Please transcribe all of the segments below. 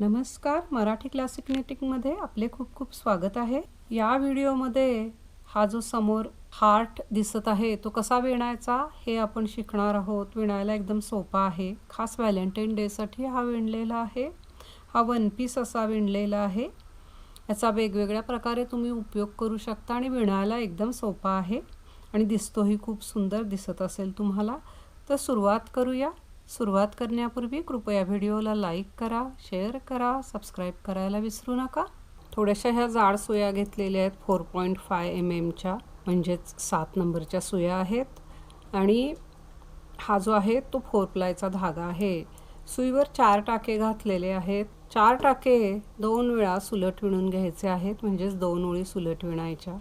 नमस्कार मराठी क्लासिक नेटिंगमध्ये आपले खूप खूप स्वागत आहे. या व्हिडिओमध्ये हा जो समोर हार्ट दिसत आहे तो कसा विणायचा हे आपण शिकणार आहोत. विणायला एकदम सोपा आहे. खास व्हॅलेंटाईन डेसाठी हा विणलेला आहे. हा वन पीस असा विणलेला आहे. याचा वेगवेगळ्या प्रकारे तुम्ही उपयोग करू शकता आणि विणायला एकदम सोपा आहे. आणि दिसतोही खूप सुंदर दिसत असेल तुम्हाला. तर सुरुवात करूया. सुरुवात करण्यापूर्वी कृपया व्हिडिओला लाईक करा शेअर करा सबस्क्राईब करायला विसरू नका. थोड्याशा ह्या जाड सुया घेतलेल्या आहेत फोर पॉईंट फाय एम एमच्या म्हणजेच सात नंबरच्या सुया आहेत. आणि हा जो आहे तो फोर प्लायचा धागा आहे. सुईवर चार टाके घातलेले आहेत. चार टाके दोन वेळा सुलट विणून घ्यायचे आहेत म्हणजेच दोन ओळी सुलट विणायच्या.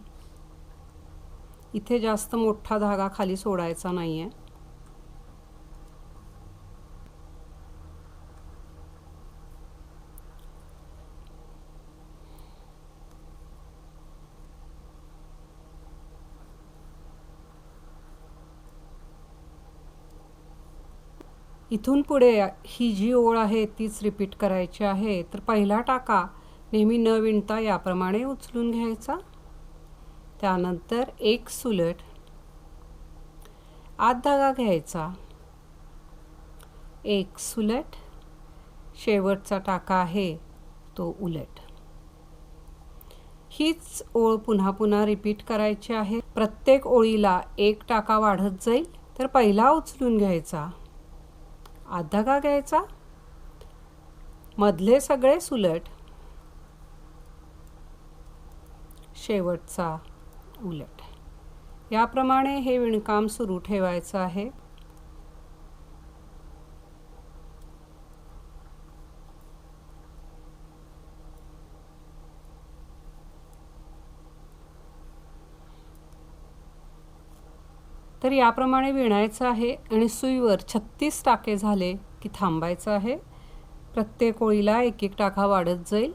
इथे जास्त मोठा धागा खाली सोडायचा नाही आहे इथून पुढे ही जी ओळ आहे तीच रिपीट करायची आहे. तर पहिला टाका. नेहमी न विणता याप्रमाणे उचलून घ्यायचा. त्यानंतर एक सुलट. आत धागा घ्यायचा. एक सुलट. शेवटचा टाका आहे तो उलट. हीच ओळ पुन्हा पुन्हा रिपीट करायची आहे. प्रत्येक ओळीला एक टाका वाढत जाईल तर पहिला उचलून घ्यायचा. आधा का घ्यायचा? मधले सगळे सुलट. शेवटचा उलट. याप्रमाणे हे विणकाम सुरू ठेवायचं आहे. तर याप्रमाणे विणायचं आहे आणि सुईवर छत्तीस टाके झाले की थांबायचं आहे. प्रत्येक ओळीला एक एक टाका वाढत जाईल.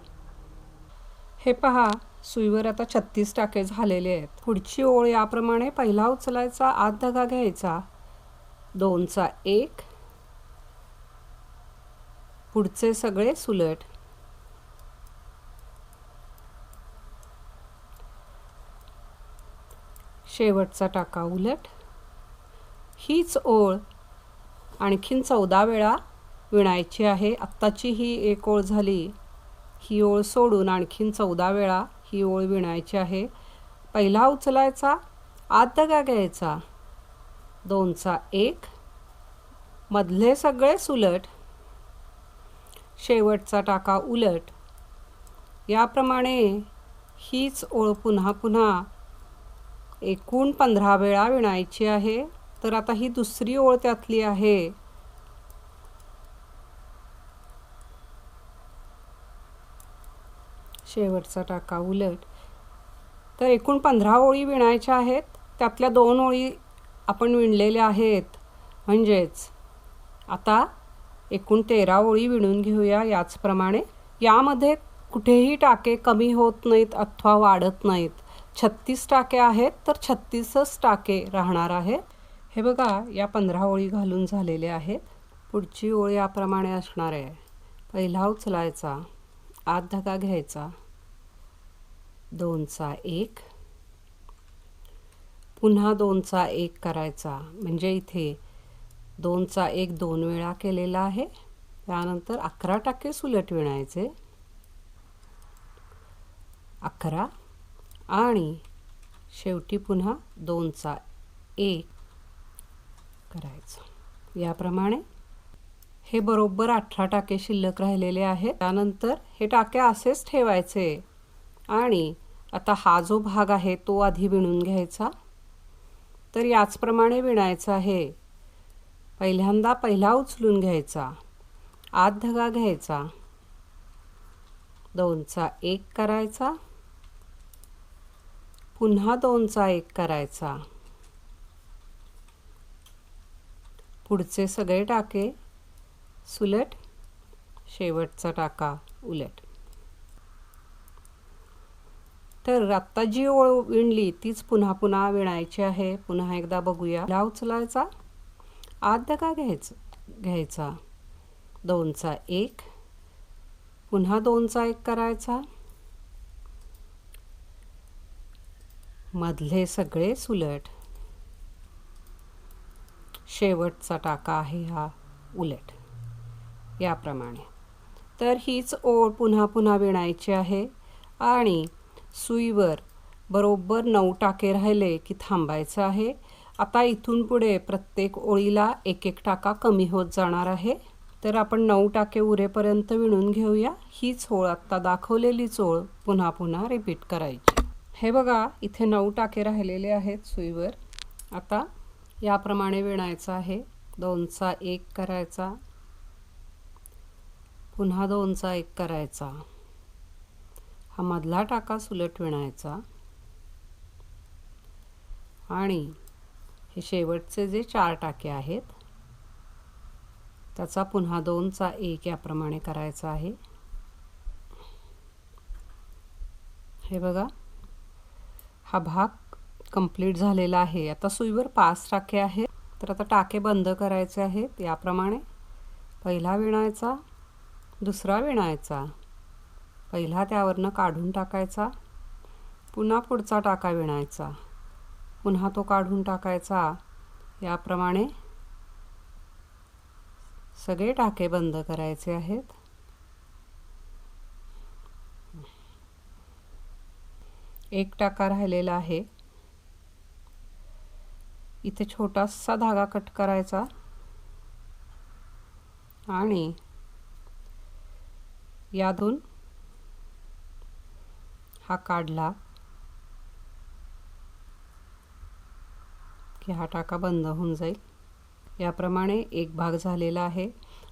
हे पहा सुईवर आता छत्तीस टाके झालेले आहेत. पुढची ओळ याप्रमाणे पहिला उचलायचा आत धागा घ्यायचा. दोनचा एक. पुढचे सगळे सुलट. शेवटचा टाका उलट. हीच ओळ आणखीन चौदा वेळा विणायची आहे. आत्ताची ही एक ओळ झाली. ही ओळ सोडून आणखीन चौदा वेळा ही ओळ विणायची आहे. पहिला उचलायचा आत दगा घ्यायचा. दोनचा एक. मधले सगळे सुलट. शेवटचा टाका उलट. याप्रमाणे हीच ओळ पुन्हा पुन्हा एकूण पंधरा वेळा विणायची आहे. तर आता ही दुसरी ओळ त्यातली आहे. शेवटचा टाका उलट. तर एकूण पंधरा ओळी विणायच्या आहेत. त्यातल्या दोन ओळी आपण विणलेल्या आहेत. म्हणजेच आता एकूण तेरा ओळी विणून घेऊया. याचप्रमाणे यामध्ये कुठेही टाके कमी होत नाहीत अथवा वाढत नाहीत. छत्तीस टाके आहेत तर छत्तीसच टाके राहणार आहेत. हे बघा या पंधरा ओळी घालून झालेले आहेत. पुढची ओळ याप्रमाणे असणार आहे. पहिला उचलायचा आत धगा घ्यायचा. दोनचा एक. पुन्हा दोनचा एक करायचा. म्हणजे इथे दोनचा एक दोन वेळा केलेला आहे. त्यानंतर अकरा टक्के सुलट विणायचे. अकरा आणि शेवटी पुन्हा दोनचा एक. करायचं. याप्रमाणे हे बरोबर अठरा टाके शिल्लक राहिलेले आहेत. त्यानंतर हे टाके असेच ठेवायचे. आणि आता हा जो भाग आहे तो आधी विणून घ्यायचा. तर याचप्रमाणे विणायचा आहे. पहिल्यांदा पहिला उचलून घ्यायचा. आत धगा घ्यायचा. दोनचा एक करायचा. पुन्हा दोनचा एक करायचा. पुढचे सगळे टाके सुलट शेवटचा टाका उलट. तर आत्ता जी ओळ विणली तीच पुन्हा पुन्हा विणायची आहे. पुन्हा एकदा बघूया. ला उचलायचा आत दगा घ्यायचा घ्यायचा. दोनचा एक पुन्हा दोनचा एक करायचा. मधले सगळे सुलट. शेवटचा टाका आहे हा उलट. याप्रमाणे. तर हीच ओळ पुन्हा पुन्हा विणायची आहे आणि सुईवर बरोबर नऊ टाके राहिले की थांबायचं आहे. आता इथून पुढे प्रत्येक ओळीला एक एक टाका कमी होत जाणार आहे. तर आपण नऊ टाके उरेपर्यंत विणून घेऊया. हीच ओळ आत्ता दाखवलेलीच ओळ पुन्हा पुन्हा रिपीट करायची. हे बघा इथे नऊ टाके राहिलेले आहेत सुईवर. आता याप्रमाणे विणायचं आहे. दोनचा एक करायचा. पुन्हा दोनचा एक करायचा. हा मधला टाका सुलट विणायचा. आणि हे शेवटचे जे चार टाके आहेत त्याचा पुन्हा दोनचा एक याप्रमाणे करायचा आहे. हे बघा. हा भाग कंप्लीट झालेला आहे. आता सुईवर पाच टाके आहेत. तर आता टाके बंद करायचे आहेत. याप्रमाणे पहिला विणायचा दुसरा विणायचा. पहिला त्यावरनं काढून टाकायचा. पुन्हा पुढचा टाका विणायचा. पुन्हा तो काढून टाकायचा. याप्रमाणे सगळे टाके बंद करायचे आहेत. एक टाका राहिलेला आहे. इथे छोटासा धागा कट करायचा. आणि यातून हा काढला की हा टाका बंद होऊन जाईल. याप्रमाणे एक भाग झालेला आहे.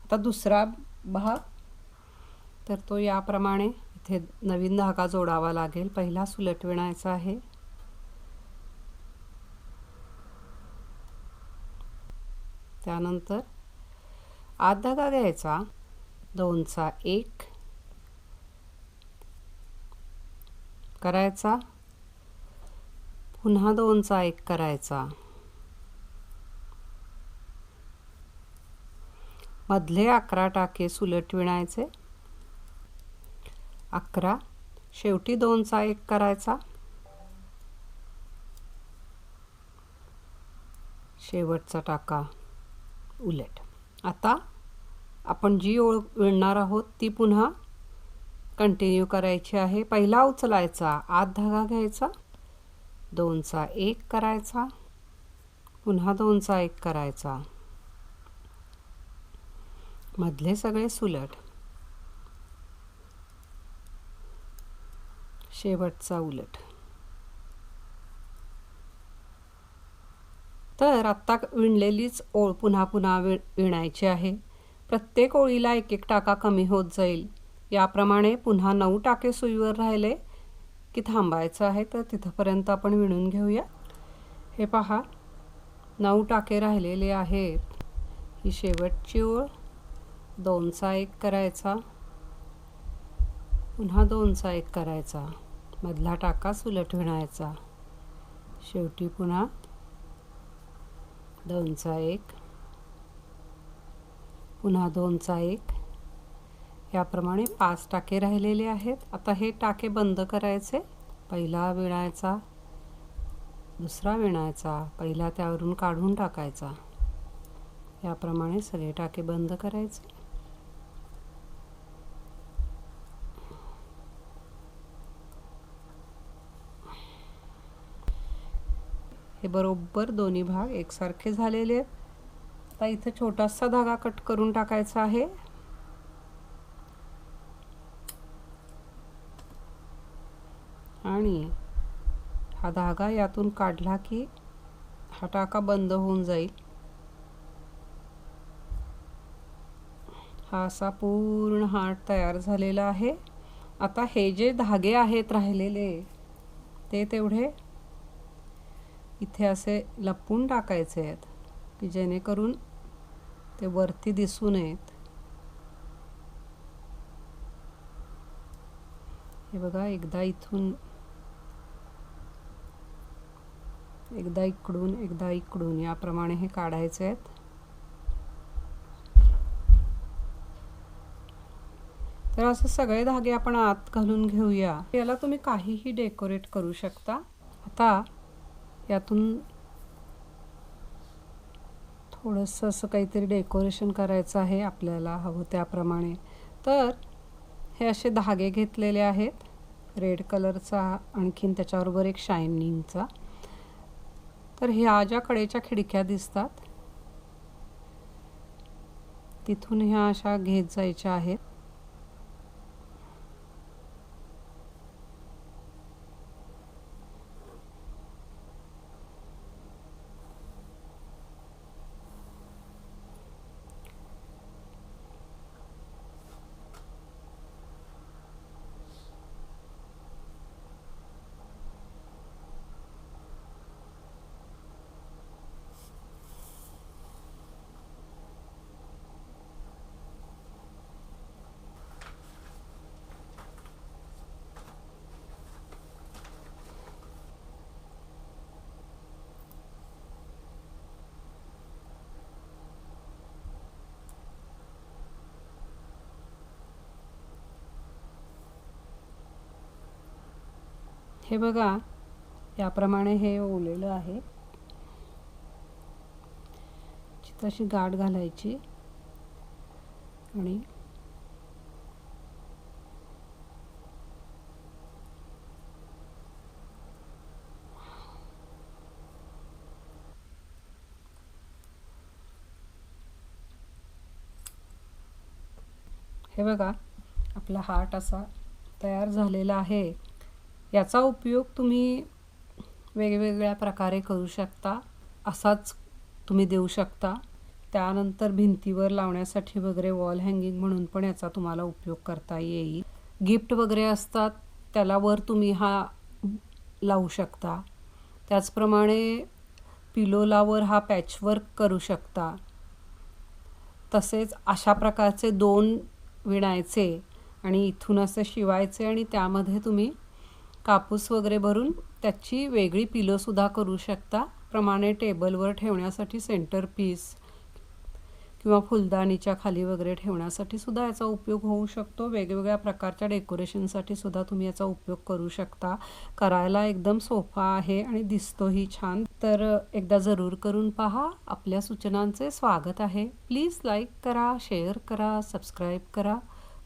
आता दुसरा भाग तर तो याप्रमाणे इथे नवीन धागा जोडावा लागेल. पहिला सुलट विणायचा आहे. त्यानंतर आत धागा घ्यायचा. दोनचा एक. करायचा. पुन्हा दोनचा एक करायचा. मधले अकरा टाके सुलट विणायचे. अकरा. शेवटी दोनचा एक करायचा. शेवटचा टाका. उलट. आता आपण जी ओळ विणणार आहोत ती पुन्हा कंटिन्यू करायची आहे. पहिला उचलायचा आत धागा घ्यायचा. दोनचा एक करायचा. पुन्हा दोनचा एक करायचा. मधले सगळे सुलट. शेवटचा उलट. तर आत्ता विणलेलीच ओळ पुन्हा पुन्हा वि विणायची आहे. प्रत्येक ओळीला एक एक टाका कमी होत जाईल. याप्रमाणे पुन्हा नऊ टाके सुईवर राहिले की थांबायचं आहे तर तिथंपर्यंत आपण विणून घेऊया. हे पहा नऊ टाके राहिलेले आहेत. ही शेवटची ओळ. दोनचा एक करायचा. पुन्हा दोनचा एक करायचा. मधला टाका सुलट विणायचा. शेवटी पुन्हा दोनचा एक पुन्हा दोनचा एक याप्रमाणे पाच टाके राहिलेले आहेत. आता हे टाके बंद करायचे. पहिला विणायचा दुसरा विणायचा पहिला त्यावरून काढून टाकायचा. याप्रमाणे सगळे टाके बंद करायचे. बरोबर दोन्ही भाग एकसारखे झालेले आहेत. आता इथं छोटासा धागा कट करून टाकायचा आहे. आणि हा धागा यातून काढला की हा टाका बंद होऊन जाईल. हा असा पूर्ण हाट तयार झालेला आहे. आता हे जे धागे आहेत राहिलेले ते तेवढे इथे असे लपवून टाकायचे आहेत की जेणेकरून ते वरती दिसू नयेत. हे बघा एकदा इथून एकदा इकडून एकदा इकडून याप्रमाणे हे काढायचे आहेत. तर असं सगळे धागे आपण आत घालून घेऊया. याला तुम्ही काहीही डेकोरेट करू शकता. आता यातून थोडंसं असं काहीतरी डेकोरेशन करायचं आहे आपल्याला हवं त्याप्रमाणे. तर हे असे धागे घेतलेले आहेत. रेड कलरचा आणखीन त्याच्याबरोबर एक शायनिंगचा तर ह्या ज्या कडेच्या खिडक्या दिसतात तिथून ह्या अशा घेत जायच्या आहेत. हे बघा याप्रमाणे हे ओलेलं आहे. तशी गाठ घालायची. आणि हे बघा आपला हार्ट असा तयार झालेला आहे. याचा उपयोग तुम्ही वेगवेगळ्या प्रकारे करू शकता असाच तुम्ही देऊ शकता. त्यानंतर भिंतीवर लावण्यासाठी वगैरे वॉल हँगिंग म्हणून पण याचा तुम्हाला उपयोग करता येईल. गिफ्ट वगैरे असतात त्याला वर तुम्ही हा लावू शकता. त्याचप्रमाणे पिलोलावर हा पॅचवर्क करू शकता. तसेच अशा प्रकारचे दोन विणायचे आणि इथून असं शिवायचे आणि त्यामध्ये तुम्ही कापूस वगैरे भरून त्याची वेगळी पिलंसुद्धा करू शकता. प्रमाणे टेबलवर ठेवण्यासाठी सेंटर पीस किंवा फुलदाणीच्या खाली वगैरे ठेवण्यासाठी सुद्धा याचा उपयोग होऊ शकतो. वेगवेगळ्या प्रकारच्या डेकोरेशनसाठी सुद्धा तुम्ही याचा उपयोग करू शकता. करायला एकदम सोपा आहे आणि दिसतोही छान. तर एकदा जरूर करून पहा. आपल्या सूचनांचे स्वागत आहे. प्लीज लाईक करा शेअर करा सबस्क्राईब करा.